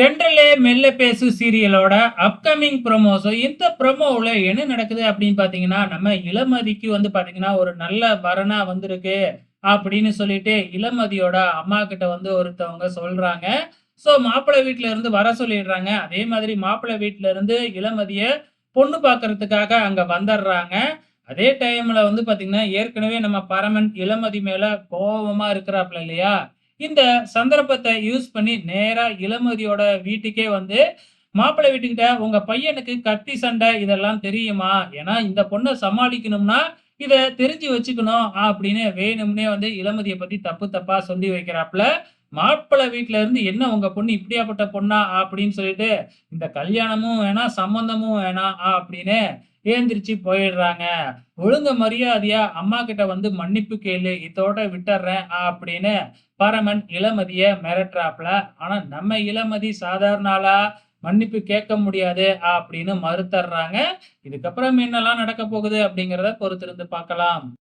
தென்றலே மெல்ல பேசு சீரியலோட அப்கமிங் ப்ரோமோஸோ இந்த ப்ரோமோவில் என்ன நடக்குது அப்படின்னு பார்த்தீங்கன்னா நம்ம இளமதிக்கு வந்து பார்த்தீங்கன்னா ஒரு நல்ல வரனா வந்திருக்கு அப்படின்னு சொல்லிட்டு இளமதியோட அம்மா கிட்ட வந்து ஒருத்தவங்க சொல்றாங்க. ஸோ மாப்பிள்ளை வீட்டில இருந்து வர சொல்லிடுறாங்க. அதே மாதிரி மாப்பிள்ளை வீட்டில இருந்து இளமதிய பொண்ணு பார்க்கறதுக்காக அங்க வந்துடுறாங்க. அதே டைம்ல வந்து பார்த்தீங்கன்னா ஏற்கனவே நம்ம பரமன் இளமதி மேல கோபமா இருக்கிறாப்ல இல்லையா? இந்த சந்தர்ப்பத்தை யூஸ் பண்ணி நேரா இளமதியோட வீட்டுக்கே வந்து மாப்பிள்ளை வீட்டுக்கிட்ட உங்க பையனுக்கு கத்தி சண்டை இதெல்லாம் தெரியுமா? ஏன்னா இந்த பொண்ணை சமாளிக்கணும்னா இதை தெரிஞ்சு வச்சுக்கணும் அப்படின்னு வேணும்னே வந்து இளமதியை பத்தி தப்பு தப்பா சொல்லி வைக்கிறாப்புல. மாப்பிள்ளை வீட்டுல இருந்து என்ன உங்க பொண்ணு இப்படியாப்பட்ட பொண்ணா அப்படின்னு சொல்லிட்டு இந்த கல்யாணமும் வேணாம் சம்பந்தமும் வேணாம் அப்படின்னு ஏந்திரிச்சு போயிடுறாங்க. ஒழுங்க மரியாதையா அம்மா கிட்ட வந்து மன்னிப்பு கேளு இதோட விட்டுறேன் அப்படின்னு பரமன் இளமதிய மிரட்டுறாப்புல. ஆனா நம்ம இளமதி சாதாரண ஆளா மன்னிப்பு கேட்க முடியாது அப்படின்னு மறுத்தர்றாங்க. இதுக்கப்புறம் என்னெல்லாம் நடக்க போகுது அப்படிங்கிறத பொறுத்திருந்து பார்க்கலாம்.